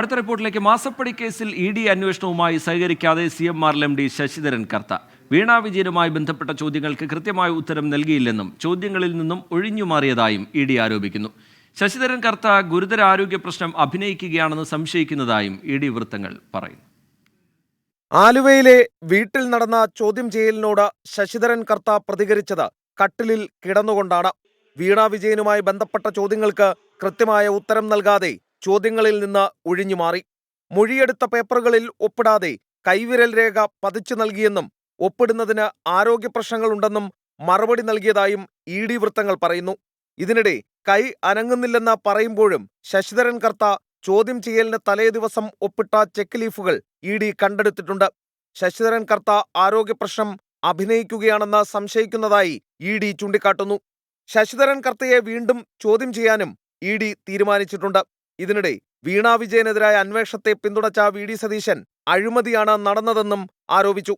അടുത്ത റിപ്പോർട്ടിലേക്ക് മാസപ്പടി കേസിൽ ഇ ഡി അന്വേഷണവുമായി സഹകരിക്കാതെ C M R M D Sasidharan Kartha. Veena വിജയനുമായി ബന്ധപ്പെട്ട ചോദ്യങ്ങൾക്ക് കൃത്യമായ ഉത്തരം നൽകിയില്ലെന്നും ചോദ്യങ്ങളിൽ നിന്നും ഒഴിഞ്ഞുമാറിയതായും ഇ ഡി ആരോപിക്കുന്നു. ശശിധരൻ കർത്ത ഗുരുതര ആരോഗ്യ പ്രശ്നം അഭിനയിക്കുകയാണെന്ന് സംശയിക്കുന്നതായും ഇ ഡി വൃത്തങ്ങൾ പറയുന്നു. ആലുവയിലെ വീട്ടിൽ നടന്ന ചോദ്യം ചെയ്യലിനോട് ശശിധരൻ കർത്ത പ്രതികരിച്ചത് കട്ടിലിൽ കിടന്നുകൊണ്ടാണ്. വീണാ വിജയനുമായി ബന്ധപ്പെട്ട ചോദ്യങ്ങൾക്ക് കൃത്യമായ ഉത്തരം നൽകാതെ ചോദ്യങ്ങളിൽ നിന്ന് ഒഴിഞ്ഞുമാറി. മൊഴിയെടുത്ത പേപ്പറുകളിൽ ഒപ്പിടാതെ കൈവിരൽ രേഖ പതിച്ചു നൽകിയെന്നും ഒപ്പിടുന്നതിന് ആരോഗ്യ പ്രശ്നങ്ങളുണ്ടെന്നും മറുപടി നൽകിയതായും ഇ ഡി വൃത്തങ്ങൾ പറയുന്നു. ഇതിനിടെ കൈ അനങ്ങുന്നില്ലെന്ന് പറയുമ്പോഴും ശശിധരൻ കർത്ത ചോദ്യം ചെയ്യലിന് തലേ ദിവസം ഒപ്പിട്ട ചെക്ക് ലീഫുകൾ ഇ ഡി കണ്ടെടുത്തിട്ടുണ്ട്. ശശിധരൻ കർത്ത ആരോഗ്യ പ്രശ്നം അഭിനയിക്കുകയാണെന്ന് സംശയിക്കുന്നതായി ഇ ഡി ചൂണ്ടിക്കാട്ടുന്നു. ശശിധരൻ കർത്തയെ വീണ്ടും ചോദ്യം ചെയ്യാനും ഇ ഡി തീരുമാനിച്ചിട്ടുണ്ട്. ഇതിനിടെ വീണ വിജയനെതിരായ അന്വേഷണത്തെ പിന്തുണച്ച വി ഡി സതീശൻ അഴിമതിയാണ് നടന്നതെന്നും ആരോപിച്ചു.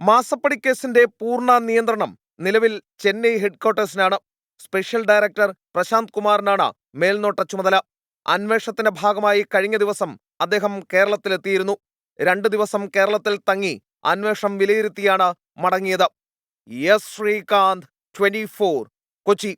മാസപ്പടി കേസിന്റെ പൂർണ നിയന്ത്രണം നിലവിൽ ചെന്നൈ ഹെഡ്ക്വാർട്ടേഴ്സിനാണ്. സ്പെഷ്യൽ ഡയറക്ടർ പ്രശാന്ത് കുമാറിനാണ് മേൽനോട്ട ചുമതല. അന്വേഷണത്തിന്റെ ഭാഗമായി കഴിഞ്ഞ ദിവസം അദ്ദേഹം കേരളത്തിലെത്തിയിരുന്നു. രണ്ടു ദിവസം കേരളത്തിൽ തങ്ങി അന്വേഷണം വിലയിരുത്തിയാണ് മടങ്ങിയത്. S Sreekanth twenty Kochi.